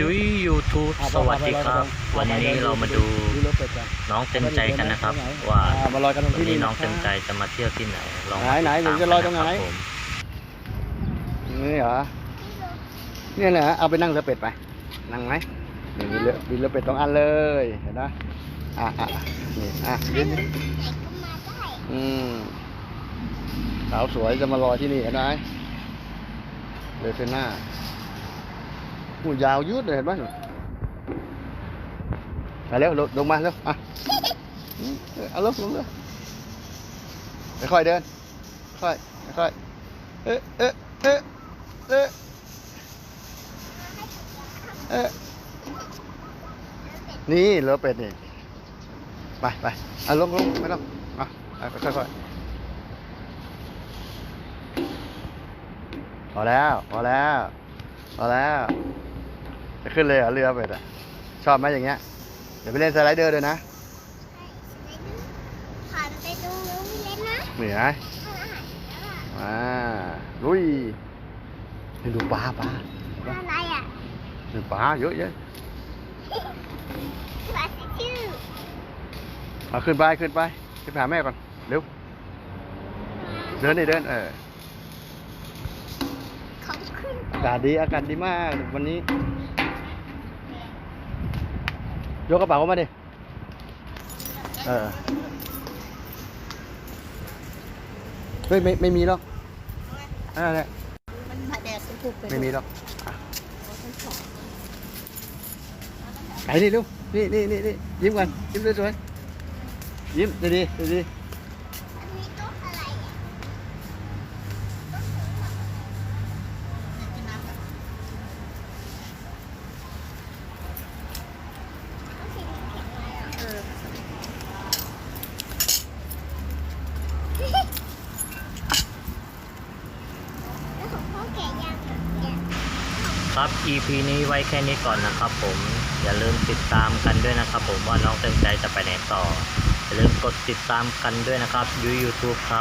ยุ้ย YouTube สวัสดีครับ วันนี้เรามาดูรถเป็ดกันน้องเต็มใจกันนะครับ ว่าอ่มาลอยกันตรงวันที่นี้นี่น้องเต็มใจจะมาเที่ยวที่ไหนลองมาไหนไหนติดตามหนูจะลอยตรงไหนกัะคบผมนี่เหรอเนี่ยแหละเอาไปนั่งเรือเป็ดไป นั่งไหมนี่มีเรือมีเรือเป็ดสองอันเลยเห็นไหมอะอะอะนี่อะยืนยืนอืมสาวสวยจะมารอที่นี่เห็นไหมเลเซน่า หูยาวยืดเลยเห็นไหมไปเร็วลงลงมาเร็วอะอืมเอาลงลงเลยค่อยเดิน ค่อยค่อยเอ๊ะเอ๊ะเอ๊ะเอ๊ะเอ๊ะนี่เรือเป็ดนี่ไปไปเอาลงลงไม่ต้องอะอะค่อยค่อยพอแล้วพอแล้วพอแล้ว จะขึ้นเลยเหรอเรือเป็ดอะชอบไหมอย่างเงี้ย เดี๋ยวไปเล่นสไลเดอร์ด้วยนะผ่านไปตรงนู้นเล่นนะเหนื่อยไหมทานอาหารแล้วอะมาลุยนี่ดูปลาปลาอะไรอะดูปลาเยอะแยะปลาชื่อเอาขึ้นไปขึ้นไปขึ้นไปหาแม่ก่อนเร็วเดินดิเดินเออเขาขึ้นอากาศดีอากาศดีมากวันนี้ ยกกระเป๋ามาดิ เออ เฮ้ยไม่ไม่มีหรอกนั่นแหละมันมาแดดสุกๆไปไม่มีหรอกอะไปนี่ลูกนี่นี่นี่นี่ยิ้มกันยิ้มสวยๆยิ้มดีดีดีดี อันนี้ต้นอะไรอะแล้วของพ่อแก่ยังอะเนี่ย ครับ EP นี้ไว้แค่นี้ก่อนนะครับผม อย่าลืมติดตามกันด้วยนะครับผมว่าน้องเต็มใจจะไปไหนต่อ อย่าลืมกดติดตามกันด้วยนะครับยู YouTube ครับ